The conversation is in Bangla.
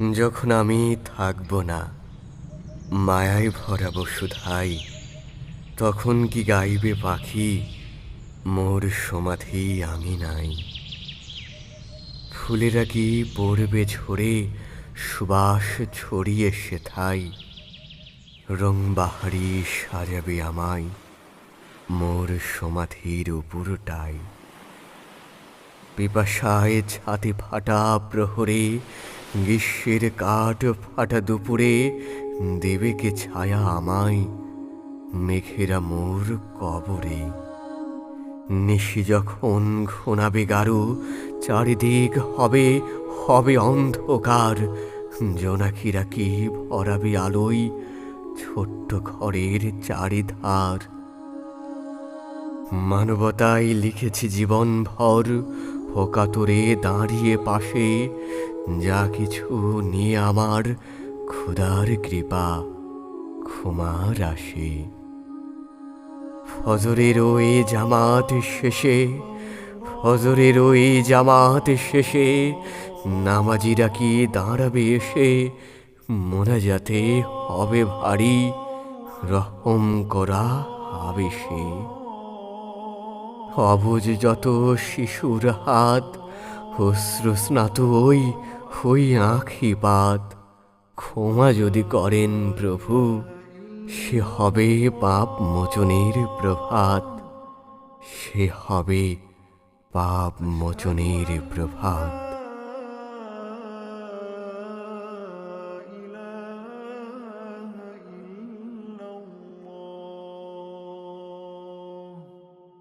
যখন আমি থাকব না, মায়ায় ভরা বসুধাই তখন কি গাইবে পাখি? মোর সমাধি আমি নাই। ফুলেরা কি পড়বে ঝরে, সুবাস ছড়িয়ে সেথাই? রং বাহারি সাজাবে আমায়, মোর সমাধির উপরটাই। পিপাসায় ছাতি ফাটা প্রহরে গ্রীষ্মের কাঠ ফাটা দুপুরে দেবেকে ছায়া আমায়, মেঘেরা মোর কবরে। নিশি যখন ঘোনাবে গারু, চারিদিক হবে হবে অন্ধকার। জোনাকিরা কি ভরাবে আলোয় ছোট্ট ঘরের চারিধার। মানবতায় লিখেছি জীবন ভর হোকাতরে দাঁড়িয়ে পাশে যা কিছু নিয়ে আমার ক্ষুধার কৃপা ক্ষমার আসে ফজরের ওই জামাত শেষে, ফজরের ওই জামাত শেষে নামাজিরা কি দাঁড়াবে এসে? মোনাজাতে হবে ভারী রহম করা আবেশে। অবুজ যত শিশুর হাত অশ্রুস্নাত ওই হই আঁখি পাত ক্ষমা যদি করেন প্রভু, সে হবে পাপ মোচনের প্রভাত। সে হবে পাপ মোচনের প্রভাত।